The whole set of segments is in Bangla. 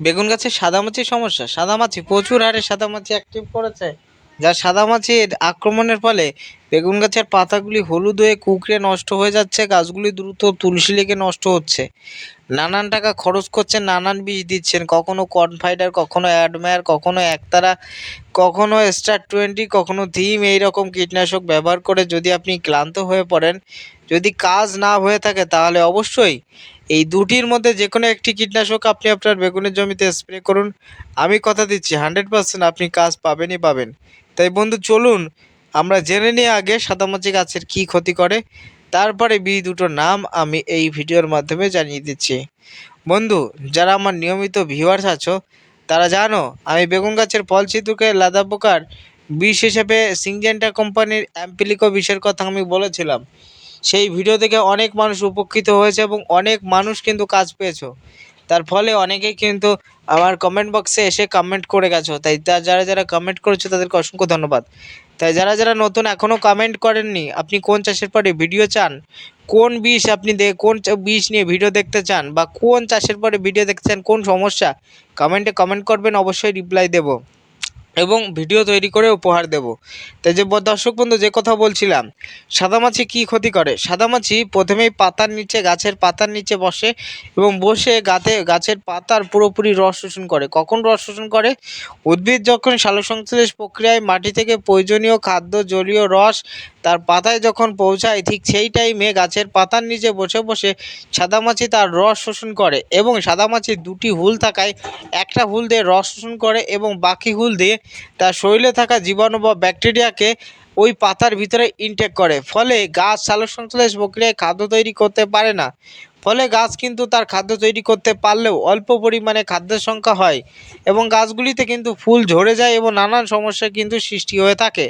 বেগুন গাছে সাদামাছির সমস্যা। সাদামাছি প্রচুর হারে সাদামাছি অ্যাক্টিভ করেছে। যা সাদামাছির আক্রমণের ফলে বেগুন গাছের পাতাগুলি হলুদ হয়ে কুকড়ে নষ্ট হয়ে যাচ্ছে, গাছগুলি দ্রুত তুলসী লেগে নষ্ট হচ্ছে। নানান টাকা খরচ করছেন, নানান বীজ দিচ্ছেন। কখনো কর্নফাইডার কখনো অ্যাডমায়ার কখনো একতারা, কখনো স্টার টোয়েন্টি কখনো থিম এইরকম কীটনাশক ব্যবহার করে যদি আপনি ক্লান্ত হয়ে পড়েন যদি কাজ না হয়ে থাকে, তাহলে অবশ্যই এই দুটির মধ্যে যে কোনো একটি কীটনাশক আপনি আপনার বেগুনের জমিতে স্প্রে করুন। আমি কথা দিচ্ছি, হান্ড্রেড পার্সেন্ট আপনি কাজ পাবেনই পাবেন। তাই বন্ধু, চলুন, আমরা জেনে নিই আগে সাদামাছি গাছের কী ক্ষতি করে। তারপরে বীজ দুটোর নাম আমি এই ভিডিওর মাধ্যমে জানিয়ে দিচ্ছি। বন্ধু, যারা আমার নিয়মিত ভিউয়ার্স আছো, তারা জানো, আমি বেগুন গাছের ফল ছিদ্রকে লাদা পোকার বিষ হিসেবে সিংজেন্টা কোম্পানির অ্যাম্পিলিকো বিষের কথা আমি বলেছিলাম। সেই ভিডিও থেকে অনেক মানুষ উপকৃত হয়েছে এবং অনেক মানুষ কিন্তু কাজ পেয়েছ। তার ফলে অনেকেই কিন্তু আমার কমেন্ট বক্সে এসে কমেন্ট করে গেছো। তাই তা যারা যারা কমেন্ট করেছ তাদেরকে অসংখ্য ধন্যবাদ। তাই যারা যারা নতুন এখনও কমেন্ট করেননি, আপনি কোন চাষের পরে ভিডিও চান? কোন বিষ আপনি দে কোন বিষ নিয়ে ভিডিও দেখতে চান? বা কোন চাষের পরে ভিডিও দেখতে চান? কোন সমস্যা? কমেন্টে কমেন্ট করবেন, অবশ্যই রিপ্লাই দেবো। এবং ভিডিও তৈরি করে উপহার দেব। তাই যে দর্শক বন্ধু, যে কথা বলছিলাম, সাদামাছি কী ক্ষতি করে? সাদামাছি প্রথমেই পাতার নিচে, গাছের পাতার নিচে বসে এবং বসে গাতে, গাছের পাতার পুরোপুরি রস শোষণ করে। কখন রস শোষণ করে? উদ্ভিদ যখন সালোকসংশ্লেষ প্রক্রিয়ায় মাটি থেকে প্রয়োজনীয় খাদ্য, জলীয় রস তার পাতায় যখন পৌঁছায়, ঠিক সেই টাইমে গাছের পাতার নিচে বসে বসে সাদামাছি তার রস শোষণ করে এবং সাদামাছির দুটি হুল থাকায় একটা হুল দিয়ে রস শোষণ করে এবং বাকি হুল দিয়ে তার শরীরে থাকা জীবাণু বা ব্যাকটেরিয়াকে ওই পাতার ভিতরে ইনটেক করে। ফলে গাছ সালোকসংশ্লেষ প্রক্রিয়ায় খাদ্য তৈরি করতে পারে না। ফলে গাছ কিন্তু তার খাদ্য তৈরি করতে পারলেও অল্প পরিমাণে খাদ্যের সংখ্যা হয় এবং গাছগুলিতে কিন্তু ফুল ঝরে যায় এবং নানান সমস্যা কিন্তু সৃষ্টি হয়ে থাকে।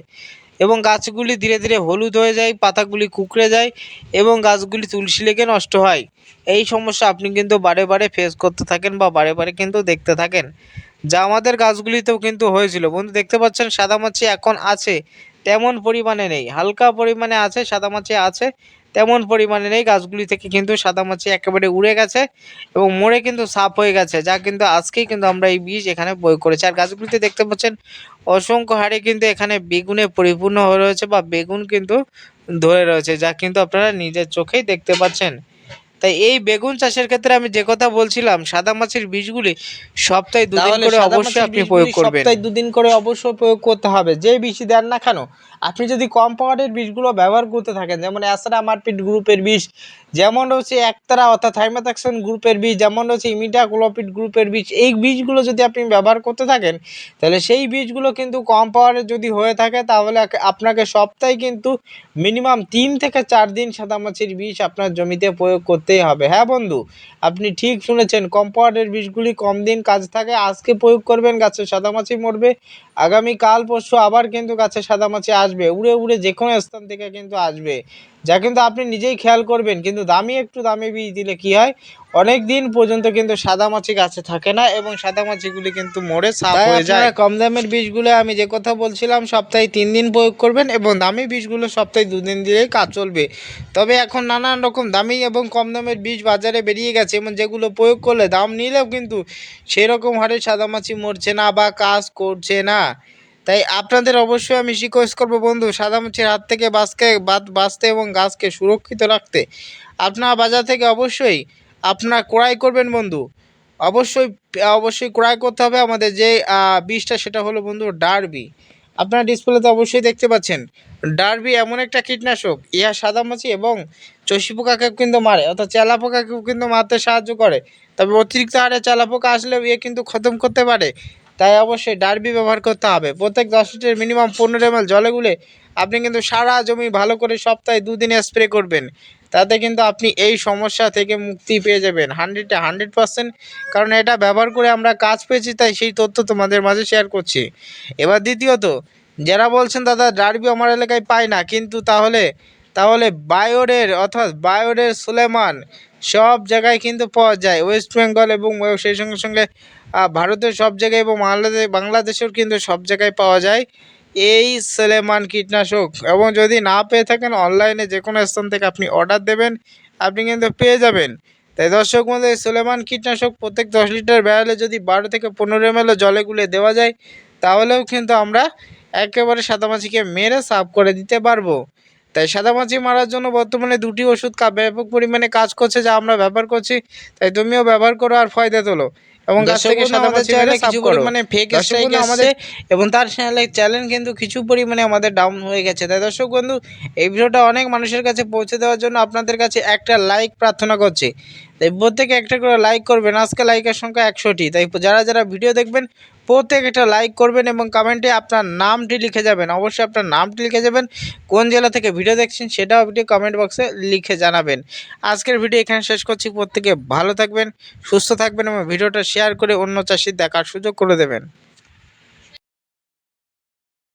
এবং গাছগুলি ধীরে ধীরে হলুদ হয়ে যায়, পাতাগুলি কুকড়ে যায় এবং গাছগুলি তুলসী লেগে নষ্ট হয়। এই সমস্যা আপনি কিন্তু বারে বারে ফেস করতে থাকেন বা বারে বারে কিন্তু দেখতে থাকেন। যা আমাদের গাছগুলিতেও কিন্তু হয়েছিল। বন্ধু, দেখতে পাচ্ছেন সাদামাছি এখন আছে, তেমন পরিমাণে নেই। হালকা পরিমাণে আছে, সাদামাছি আছে, তেমন পরিমাণে নেই। গাছগুলি থেকে কিন্তু সাদামাছি একেবারে উড়ে গেছে এবং মরে কিন্তু সাফ হয়ে গেছে, যা কিন্তু আজকেই কিন্তু আমরা এই বীজ এখানে প্রয়োগ করেছি। আর গাছগুলিতে দেখতে পাচ্ছেন অসংখ্য হারে কিন্তু এখানে বেগুনে পরিপূর্ণ হয়ে রয়েছে বা বেগুন কিন্তু ধরে রয়েছে, যা কিন্তু আপনারা নিজের চোখেই দেখতে পাচ্ছেন। তাই এই বেগুন চাষের ক্ষেত্রে আমি যে কথা বলছিলাম সাদা মাছের বীজগুলি সপ্তাহে দুদিন করে অবশ্যই আপনি প্রয়োগ করবেন। সপ্তাহে দুদিন করে অবশ্যই প্রয়োগ করতে হবে। যে বেশি দেন না কেন আপনি যদি কম পাওয়ারের বীজগুলো ব্যবহার করতে থাকেন, যেমন অ্যাসরা মারপিট গ্রুপের বীজ যেমন হচ্ছে একতারা অর্থাৎ থাইমাথাক্সন গ্রুপের বীজ যেমন হচ্ছে ইমিডাক্লোপিড গ্রুপের বীজ এই বীজগুলো যদি আপনি ব্যবহার করতে থাকেন, তাহলে সেই বীজগুলো কিন্তু কম পাওয়ারের যদি হয়ে থাকে, তাহলে আপনাকে সপ্তাহে কিন্তু মিনিমাম তিন থেকে চার দিন সাদামাছির বীজ আপনার জমিতে প্রয়োগ করতেই হবে। হ্যাঁ বন্ধু? আপনি ঠিক শুনেছেন, কম পাওয়ারের বীজগুলি কম দিন কাজ থাকে, আজকে প্রয়োগ করবেন, গাছে সাদামাছি মরবে আগামী কাল পরশু আবার কিন্তু গাছে সাদামাছি আসবে উড়ে উড়ে যে কোনো স্থান থেকে কিন্তু আসবে। যা কিন্তু আপনি নিজেই খেয়াল করবেন কিন্তু দামি একটু দামি বীজ দিলে কি হয়? অনেক দিন পর্যন্ত কিন্তু সাদামাছি গাছে থাকে না এবং সাদামাছিগুলি কিন্তু মরে সাফ হয়ে যায়। কম দামের বীজগুলো আমি যে কথা বলছিলাম সপ্তাহে তিন দিন প্রয়োগ করবেন এবং দামি বীজগুলো সপ্তাহে দুদিন দিলেই কাজ চলবে। তবে এখন নানান রকম দামি এবং কম দামের বীজ বাজারে বেরিয়ে গেছে এবং যেগুলো প্রয়োগ করলে দাম নিলেও কিন্তু সেরকম হারে সাদামাছি মরছে না বা কাজ করছে না। তাই আপনাদের অবশ্যই আমি রিকোয়েস্ট করব, বন্ধু। সাদামাছির হাত থেকে বাঁচকে বাঁচতে এবং গাছকে সুরক্ষিত রাখতে। আপনার বাজার থেকে অবশ্যই আপনার ক্রয় করবেন, বন্ধু। অবশ্যই অবশ্যই ক্রয় করতে হবে আমাদের যে বীজটা, সেটা হলো, বন্ধু, ডারবি। আপনারা ডিসপ্লেতে অবশ্যই দেখতে পাচ্ছেন, ডারবি এমন একটা কীটনাশক। ইহা সাদামাছি এবং চষি পোকাকেও কিন্তু মারে, অর্থাৎ চেলা পোকাকেও কিন্তু মারতে সাহায্য করে। তবে অতিরিক্ত হারে চেলা পোকা আসলেও ইয়ে কিন্তু খতম করতে পারে। তাই অবশ্যই ডারবি ব্যবহার করতে হবে। প্রত্যেক দশ লিটার মিনিমাম পনেরো এম জলে গুলে আপনি কিন্তু সারা জমি ভালো করে সপ্তাহে দুদিনে স্প্রে করবেন। তাতে কিন্তু আপনি এই সমস্যা থেকে মুক্তি পেয়ে যাবেন। হান্ড্রেডে হান্ড্রেড পার্সেন্ট কারণ এটা ব্যবহার করে আমরা কাজ পেয়েছি, তাই সেই তথ্য তোমাদের মাঝে শেয়ার করছি। এবার দ্বিতীয়ত, যারা বলছেন, দাদা, ডারবি আমার এলাকায় পায় না, কিন্তু তাহলে তাহলে বায়োরের অর্থাৎ বায়োরের সুলেমান সব জায়গায় কিন্তু পাওয়া যায়। ওয়েস্ট বেঙ্গল এবং সেই সঙ্গে সঙ্গে ভারতের সব জায়গায় এবং বাংলাদেশ বাংলাদেশেও কিন্তু সব জায়গায় পাওয়া যায়। এই সেলেমান কীটনাশক। এবং যদি না পেয়ে থাকেন অনলাইনে যে কোনো স্থান থেকে আপনি অর্ডার দেবেন, আপনি কিন্তু পেয়ে যাবেন। তাই দর্শক এই সুলেমান কীটনাশক প্রত্যেক দশ লিটার ব্যারেলে যদি বারো থেকে পনেরো এম জলে গুলে দেওয়া যায়, তাহলেও কিন্তু আমরা একেবারে সাদামাছিকে মেরে সাফ করে দিতে পারব। তাই সাদামাছি মারার জন্য বর্তমানে দুটি ওষুধ কা- ব্যাপক পরিমাণে কাজ করছে যা আমরা ব্যবহার করছি। তাই তুমিও ব্যবহার করো আর ফয়দা তোলো। এবং গাছ থেকে সাদামাছি মেরে কিছু পরিমাণে ফেক স্ট্রাইক আমাদের এবং তার চ্যানেল কিন্তু কিছু পরিমাণে আমাদের ডাউন হয়ে গেছে। তাই দর্শক বন্ধু এই ভিডিওটা অনেক মানুষের কাছে পৌঁছে দেওয়ার জন্য আপনাদের কাছে একটা লাইক প্রার্থনা করছি। তাই প্রত্যেকে একটা করে লাইক করবেন। আজকে লাইকের সংখ্যা একশোটি তাই যারা যারা ভিডিও দেখবেন প্রত্যেক একটা লাইক করবেন এবং কমেন্টে আপনার নামটি লিখে যাবেন। অবশ্যই আপনার নামটি লিখে যাবেন। কোন জেলা থেকে ভিডিও দেখছেন সেটাও আপনি কমেন্ট বক্সে লিখে জানাবেন। আজকের ভিডিও এখানে শেষ করছি। প্রত্যেকে ভালো থাকবেন, সুস্থ থাকবেন এবং ভিডিওটা শেয়ার করে অন্য চাষি দেখার সুযোগ করে দেবেন।